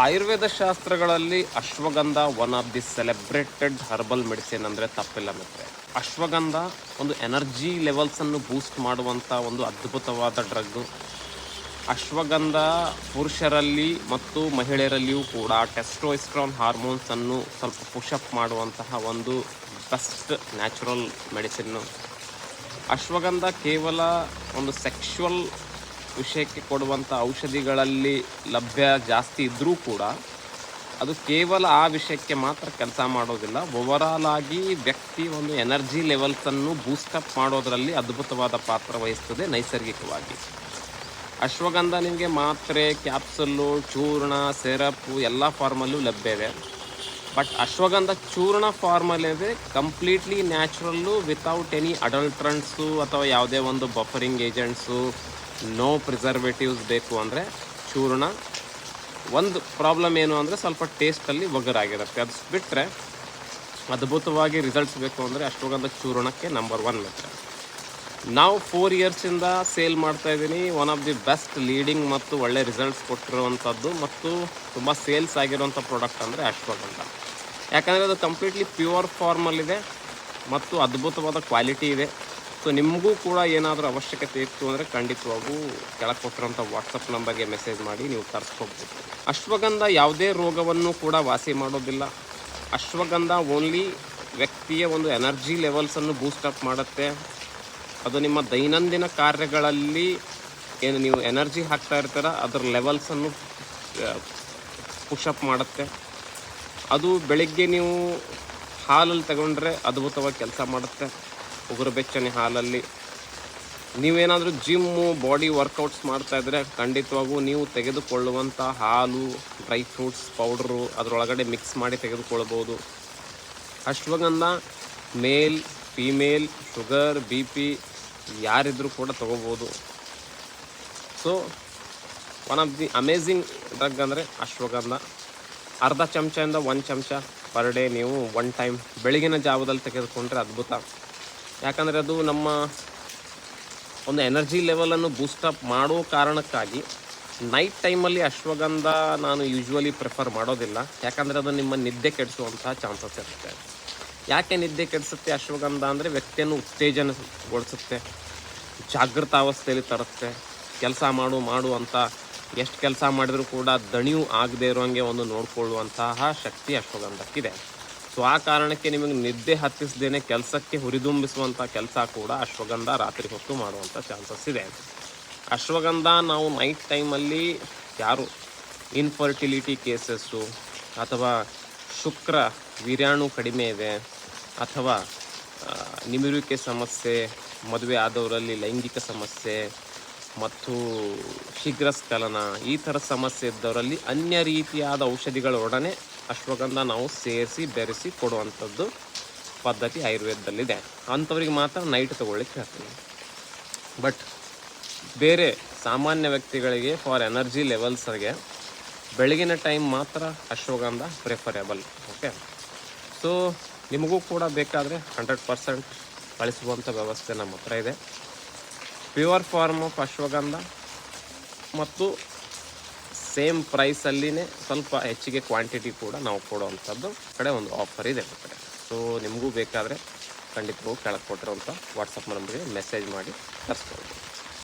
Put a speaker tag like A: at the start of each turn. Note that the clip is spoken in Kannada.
A: ಆಯುರ್ವೇದ ಶಾಸ್ತ್ರಗಳಲ್ಲಿ ashwagandha one of the celebrated herbal medicine ಅಂದರೆ ತಪ್ಪಿಲ್ಲ ಮತ್ತೆ ಅಶ್ವಗಂಧ ಒಂದು ಎನರ್ಜಿ ಲೆವೆಲ್ಸನ್ನು ಬೂಸ್ಟ್ ಮಾಡುವಂಥ ಒಂದು ಅದ್ಭುತವಾದ ಡ್ರಗ್ ಅಶ್ವಗಂಧ ಪುರುಷರಲ್ಲಿ ಮತ್ತು ಮಹಿಳೆಯರಲ್ಲಿಯೂ ಕೂಡ ಟೆಸ್ಟೋಸ್ಟ್ರಾನ್ ಹಾರ್ಮೋನ್ಸನ್ನು ಸ್ವಲ್ಪ ಪುಷಪ್ ಮಾಡುವಂತಹ ಒಂದು ಬೆಸ್ಟ್ ನ್ಯಾಚುರಲ್ ಮೆಡಿಸಿನ್ನು ಅಶ್ವಗಂಧ ಕೇವಲ ಒಂದು ಸೆಕ್ಷುವಲ್ ವಿಷಯಕ್ಕೆ ಕೊಡುವಂಥ ಔಷಧಿಗಳಲ್ಲಿ ಲಭ್ಯ ಜಾಸ್ತಿ ಇದ್ದರೂ ಕೂಡ ಅದು ಕೇವಲ ಆ ವಿಷಯಕ್ಕೆ ಮಾತ್ರ ಕೆಲಸ ಮಾಡೋದಿಲ್ಲ. ಓವರಾಲ್ ಆಗಿ ವ್ಯಕ್ತಿ ಒಂದು ಎನರ್ಜಿ ಲೆವೆಲ್ಸನ್ನು ಬೂಸ್ಟಪ್ ಮಾಡೋದರಲ್ಲಿ ಅದ್ಭುತವಾದ ಪಾತ್ರ ವಹಿಸ್ತದೆ ನೈಸರ್ಗಿಕವಾಗಿ. ಅಶ್ವಗಂಧ ನಿಮಗೆ ಮಾತ್ರೆ ಕ್ಯಾಪ್ಸಲ್ಲು ಚೂರ್ಣ ಸಿರಪ್ಪು ಎಲ್ಲ ಫಾರ್ಮಲ್ಲೂ ಲಭ್ಯ ಇದೆ. ಬಟ್ ಅಶ್ವಗಂಧ ಚೂರ್ಣ ಫಾರ್ಮಲ್ಲಿದೆ completely natural without any adulterants ಅಥವಾ ಯಾವುದೇ ಒಂದು ಬಫರಿಂಗ್ ಏಜೆಂಟ್ಸು ನೋ ಪ್ರಿಸರ್ವೇಟಿವ್ಸ್ ಬೇಕು ಅಂದರೆ ಚೂರ್ಣ. ಒಂದು ಪ್ರಾಬ್ಲಮ್ ಏನು ಅಂದರೆ ಸ್ವಲ್ಪ ಟೇಸ್ಟಲ್ಲಿ ಒಗ್ಗರಾಗಿರುತ್ತೆ. ಅದು ಬಿಟ್ಟರೆ ಅದ್ಭುತವಾಗಿ ರಿಸಲ್ಟ್ಸ್ ಬೇಕು ಅಂದರೆ ಅಶ್ವಗಂಧ ಚೂರ್ಣಕ್ಕೆ ನಂಬರ್ ಒನ್ ಮೆಥಡ್ ನಾವು ಫೋರ್ ಇಯರ್ಸಿಂದ ಸೇಲ್ ಮಾಡ್ತಾ ಇದ್ದೀನಿ. One of the best leading ಮತ್ತು ಒಳ್ಳೆ ರಿಸಲ್ಟ್ಸ್ ಕೊಟ್ಟಿರುವಂಥದ್ದು ಮತ್ತು ತುಂಬ ಸೇಲ್ಸ್ ಆಗಿರುವಂಥ ಪ್ರಾಡಕ್ಟ್ ಅಂದರೆ ಅಶ್ವಗಂಧ ಯಾಕಂದರೆ ಅದು ಕಂಪ್ಲೀಟ್ಲಿ ಪ್ಯೂರ್ ಫಾರ್ಮಲ್ಲಿದೆ ಮತ್ತು ಅದ್ಭುತವಾದ ಕ್ವಾಲಿಟಿ ಇದೆ. ಸೊ ನಿಮಗೂ ಕೂಡ ಏನಾದರೂ ಅವಶ್ಯಕತೆ ಇತ್ತು ಅಂದರೆ ಖಂಡಿತವಾಗೂ ಕೆಳಗೆ ಕೊಟ್ಟಿರೋಂಥ ವಾಟ್ಸಪ್ ನಂಬರ್ಗೆ ಮೆಸೇಜ್ ಮಾಡಿ ನೀವು ತರಿಸ್ಕೋಬೋದು. ಅಶ್ವಗಂಧ ಯಾವುದೇ ರೋಗವನ್ನು ಕೂಡ ವಾಸಿ ಮಾಡೋದಿಲ್ಲ. ಅಶ್ವಗಂಧ ಓನ್ಲಿ ವ್ಯಕ್ತಿಯ ಒಂದು ಎನರ್ಜಿ ಲೆವೆಲ್ಸನ್ನು ಬೂಸ್ಟಪ್ ಮಾಡುತ್ತೆ. ಅದು ನಿಮ್ಮ ದೈನಂದಿನ ಕಾರ್ಯಗಳಲ್ಲಿ ಏನು ನೀವು ಎನರ್ಜಿ ಹಾಕ್ತಾ ಇರ್ತೀರ, ಅದರ ಲೆವೆಲ್ಸನ್ನು ಪುಷಪ್ ಮಾಡುತ್ತೆ. ಅದು ಬೆಳಿಗ್ಗೆ ನೀವು ಹಾಲಲ್ಲಿ ತಗೊಂಡ್ರೆ ಅದ್ಭುತವಾಗಿ ಕೆಲಸ ಮಾಡುತ್ತೆ. ಉಗುರು ಬೆಚ್ಚನೆ ಹಾಲಲ್ಲಿ. ನೀವೇನಾದರೂ ಜಿಮ್ಮು ಬಾಡಿ ವರ್ಕೌಟ್ಸ್ ಮಾಡ್ತಾ ಇದ್ದರೆ ಖಂಡಿತವಾಗೂ ನೀವು ತೆಗೆದುಕೊಳ್ಳುವಂಥ ಹಾಲು, ಡ್ರೈ ಫ್ರೂಟ್ಸ್, ಪೌಡ್ರು ಅದರೊಳಗಡೆ ಮಿಕ್ಸ್ ಮಾಡಿ ತೆಗೆದುಕೊಳ್ಬೋದು. Ashwagandha, male, female, sugar, B P ಯಾರಿದ್ರೂ ಕೂಡ ತೊಗೋಬೋದು. So, one of the amazing drug ಅಂದರೆ ಅಶ್ವಗಂಧ. ಅರ್ಧ ಚಮಚದಿಂದ ಒಂದು ಚಮಚ ಪರ್ ಡೇ ನೀವು ಒನ್ ಟೈಮ್ ಬೆಳಗಿನ ಜಾವದಲ್ಲಿ ತೆಗೆದುಕೊಂಡ್ರೆ ಅದ್ಭುತ. ಯಾಕಂದರೆ ಅದು ನಮ್ಮ ಒಂದು ಎನರ್ಜಿ ಲೆವೆಲನ್ನು ಬೂಸ್ಟಪ್ ಮಾಡೋ ಕಾರಣಕ್ಕಾಗಿ ನೈಟ್ ಟೈಮಲ್ಲಿ ಅಶ್ವಗಂಧ ನಾನು ಯೂಶ್ವಲಿ ಪ್ರಿಫರ್ ಮಾಡೋದಿಲ್ಲ. ಯಾಕಂದರೆ ಅದು ನಿಮ್ಮ ನಿದ್ದೆ ಕೆಡಿಸುವಂತಹ ಚಾನ್ಸಸ್ ಇರುತ್ತೆ. ಯಾಕೆ ನಿದ್ದೆ ಕೆಡಿಸುತ್ತೆ ಅಶ್ವಗಂಧ ಅಂದರೆ ವ್ಯಕ್ತಿಯನ್ನು ಉತ್ತೇಜನಗೊಳಿಸುತ್ತೆ ಜಾಗೃತಾವಸ್ಥೆಯಲ್ಲಿ ತರುತ್ತೆ, ಕೆಲಸ ಮಾಡು ಮಾಡು ಅಂತ. ಎಷ್ಟು ಕೆಲಸ ಮಾಡಿದರೂ ಕೂಡ ದಣಿವು ಆಗದೆ ಇರೋಂಗೆ ಒಂದು ನೋಡಿಕೊಳ್ಳುವಂತಹ ಶಕ್ತಿ ಅಶ್ವಗಂಧಕ್ಕಿದೆ. ಸೊ ಆ ಕಾರಣಕ್ಕೆ ನಿಮಗೆ ನಿದ್ದೆ ಹತ್ತಿಸದೇನೆ ಕೆಲಸಕ್ಕೆ ಹುರಿದುಂಬಿಸುವಂಥ ಕೆಲಸ ಕೂಡ ಅಶ್ವಗಂಧ ರಾತ್ರಿ ಹೊತ್ತು ಮಾಡುವಂಥ ಚಾನ್ಸಸ್ ಇದೆ. ಅಶ್ವಗಂಧ ನಾವು ನೈಟ್ ಟೈಮಲ್ಲಿ ಯಾರು ಇನ್ಫರ್ಟಿಲಿಟಿ ಕೇಸಸ್ಸು ಅಥವಾ ಶುಕ್ರ ವೀರ್ಯಾಣು ಕಡಿಮೆ ಇದೆ ಅಥವಾ ನಿಮಿರುವಿಕೆ ಸಮಸ್ಯೆ, ಮದುವೆ ಆದವರಲ್ಲಿ ಲೈಂಗಿಕ ಸಮಸ್ಯೆ ಮತ್ತು ಶೀಘ್ರ ಸ್ಖಲನ ಈ ಥರ ಸಮಸ್ಯೆ ಇದ್ದವರಲ್ಲಿ ಅನ್ಯ ರೀತಿಯಾದ ಔಷಧಿಗಳೊಡನೆ ಅಶ್ವಗಂಧ ನಾವು ಸೇರಿಸಿ, ಬೆರೆಸಿ ಕೊಡುವಂಥದ್ದು ಪದ್ಧತಿ ಆಯುರ್ವೇದದಲ್ಲಿದೆ. ಅಂಥವ್ರಿಗೆ ಮಾತ್ರ ನೈಟ್ ತೊಗೊಳ್ಳಿಕ್ಕೆ ಹೇಳ್ತೀನಿ. ಬಟ್ ಬೇರೆ ಸಾಮಾನ್ಯ ವ್ಯಕ್ತಿಗಳಿಗೆ ಫಾರ್ ಎನರ್ಜಿ ಲೆವೆಲ್ಸ್ಗೆ ಬೆಳಗಿನ ಟೈಮ್ ಮಾತ್ರ ಅಶ್ವಗಂಧ ಪ್ರಿಫರೇಬಲ್ ಓಕೆ ಸೊ ನಿಮಗೂ ಕೂಡ ಬೇಕಾದರೆ ಹಂಡ್ರೆಡ್ ಪರ್ಸೆಂಟ್ ಕಳಿಸುವಂಥ ವ್ಯವಸ್ಥೆ ನಮ್ಮ ಹತ್ರ ಇದೆ. ಪ್ಯೂರ್ ಫಾರ್ಮ್ ಆಫ್ ಅಶ್ವಗಂಧ ಮತ್ತು ಸೇಮ್ ಪ್ರೈಸಲ್ಲಿನೇ ಸ್ವಲ್ಪ ಹೆಚ್ಚಿಗೆ ಕ್ವಾಂಟಿಟಿ ಕೂಡ ನಾವು ಕೊಡುವಂಥದ್ದು ಕಡೆ ಒಂದು ಆಫರ್ ಇದೆ ಕಡೆ. ಸೊ ನಿಮಗೂ ಬೇಕಾದರೆ ಖಂಡಿತವಾಗೂ ಕೆಳಗೆ ಕೊಟ್ಟಿರೋಂಥ ವಾಟ್ಸಪ್ ನಂಬರ್ಗೆ ಮೆಸೇಜ್ ಮಾಡಿ ತರಿಸ್ಕೊಳ್ಬೋದು